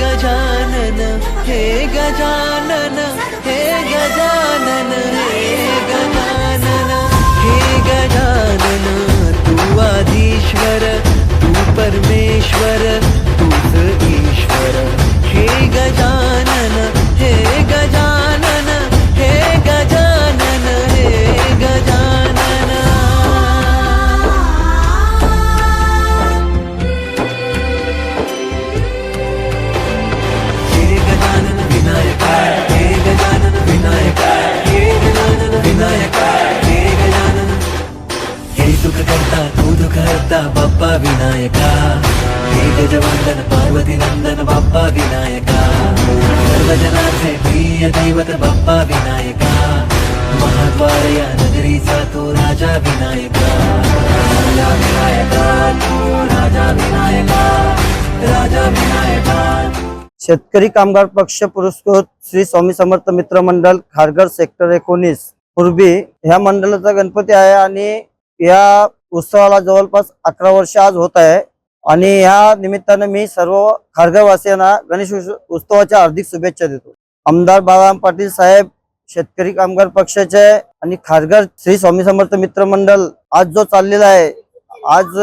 गजानन हे गजानन गजवंदन पार्वती नंदन बाप्पा विनायका। सर्व प्रिय दैवत बाप्पा विनायका। महाद्वार या नगरीचा तो राजा विनायका। राजा विनायका तू राजा विनायका। राजा विनायका। शेतकरी कामगार पक्ष पुरस्कृत श्री स्वामी समर्थ मित्र मंडळ खारघर सेक्टर एकोणीस. पूर्वी ह्या मंडळाचा गणपती आहे आणि या उत्सवाला जवळपास अकरा वर्ष आज होत आहे. आणि ह्या निमित्तानं मी सर्व खारघरवासियांना गणेश उत्सवाच्या हार्दिक शुभेच्छा देतो. आमदार बाळाराम पाटील साहेब शेतकरी कामगार पक्षाचे आणि खारघर श्री स्वामी समर्थ मित्रमंडळ आज जो चाललेला आहे आज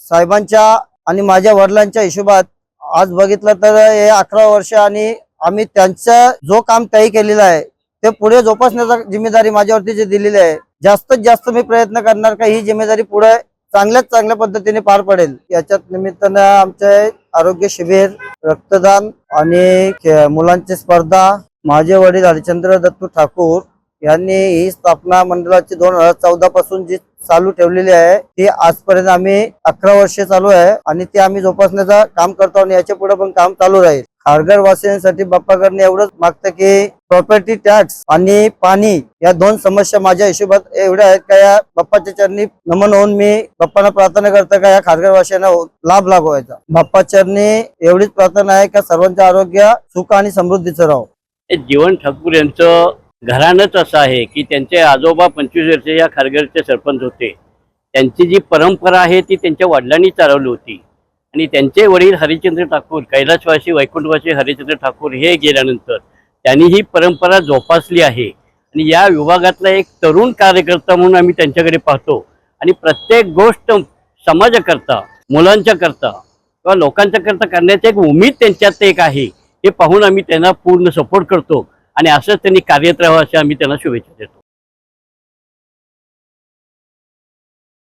साहेबांच्या आणि माझ्या वडिलांच्या हिशोबात आज बघितलं तर हे अकरा वर्ष आणि आम्ही त्यांचं जो काम त्याही केलेलं आहे ते पुढे जोपासण्याचा जिम्मेदारी माझ्यावरती जी दिलेली आहे जास्तीत जास्त मी प्रयत्न करणार का ही जिम्मेदारी पुढे चांगल्याच चांगल्या पद्धतीने पार पडेल. याच्यात निमित्तानं आमचे आरोग्य शिबिर रक्तदान आणि मुलांची स्पर्धा माझे वडील हरिचंद्र दत्तू ठाकूर यांनी ही स्थापना मंडळाची दोन हजार चौदा पासून जी चालू ठेवलेली आहे ती आजपर्यंत आम्ही अकरा वर्षे चालू आहे आणि ते आम्ही जोपासण्याचं काम करतो आणि याच्यापुढे पण काम चालू राहील. खारघर वासियांसाठी बाप्पाकडनं एवढंच मागतं की प्रॉपर्टी टॅक्स आणि पाणी या दोन समस्या माझ्या हिशोबात एवढ्या आहेत का या बाप्पाच्या चरणी नमन होऊन मी बाप्पांना प्रार्थना करतो का या खारघर वासियांना लाभ लागवायचा. बाप्पा चरणी एवढीच प्रार्थना आहे का सर्वांचं आरोग्य सुख आणि समृद्धीचं राहो. हे जीवन ठाकूर यांचं घराणंच असं आहे की त्यांचे आजोबा पंचवीस वर्ष या खारघरचे सरपंच होते. त्यांची जी परंपरा आहे ती त्यांच्या वडिलांनी चालवली होती. आणि त्यांचे वडील हरिश्चंद्र ठाकूर कैलासवासी वैकुंठवासी हरिश्चंद्र ठाकूर हे गेल्यानंतर त्यांनी ही परंपरा जोपासली आहे. आणि या विभागातला एक तरुण कार्यकर्ता म्हणून आम्ही त्यांच्याकडे पाहतो. आणि प्रत्येक गोष्ट समाजाकरता मुलांच्या करता किंवा लोकांच्या करता करण्याची एक उमेद त्यांच्यात एक आहे हे पाहून आम्ही त्यांना पूर्ण सपोर्ट करतो. आणि असंच त्यांनी कार्यरत राहावं असे आम्ही त्यांना शुभेच्छा देतो.